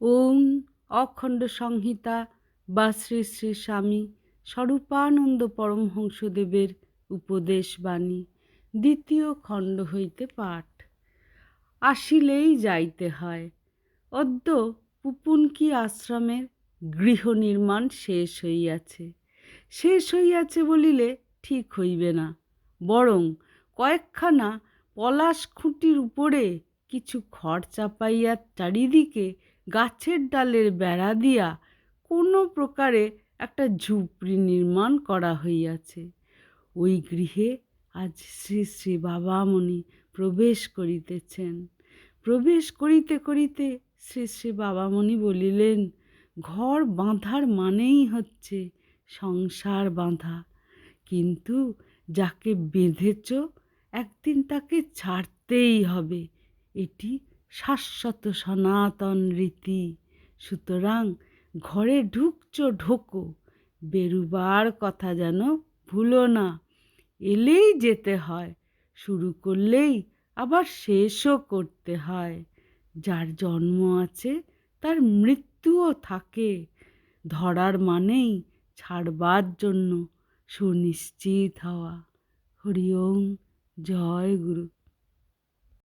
ওম অখণ্ড সংহিতা বা শ্রী শ্রী স্বামী স্বরূপানন্দ পরমহংসদেবের উপদেশ বাণী, দ্বিতীয় খণ্ড হইতে পাঠ। আসিলেই যাইতে হয়। অদ্য পুপুনকি আশ্রমের গৃহ নির্মাণ শেষ হইয়াছে। শেষ হইয়াছে বলিলে ঠিক হইবে না। বরং কয়েকখানা পলাশ খুঁটির উপরে কিছু খড় চাপাইয়া চারিদিকে গাছের ডালের বেড়া দিয়া কোনো প্রকারে একটা ঝুপড়ি নির্মাণ করা হইয়াছে। ওই গৃহে আজ শ্রী শ্রী বাবামণি প্রবেশ করিতেছেন। প্রবেশ করিতে করিতে শ্রী শ্রী বাবামণি বলিলেন, ঘর বাঁধার মানেই হচ্ছে সংসার বাঁধা। কিন্তু যাকে বেঁধেছ, একদিন তাকে ছাড়তেই হবে। এটি শাশ্বত সনাতন রীতি। সুতরাং ঘরে ঢুকছ ঢোকো, বেরুবার কথা যেন ভুলো না। এলেই যেতে হয়, শুরু করলেই আবার শেষও করতে হয়। যার জন্ম আছে তার মৃত্যুও থাকে। ধরার মানেই ছাড়বার জন্য সুনিশ্চিত হওয়া। হরি ওম জয় গুরু।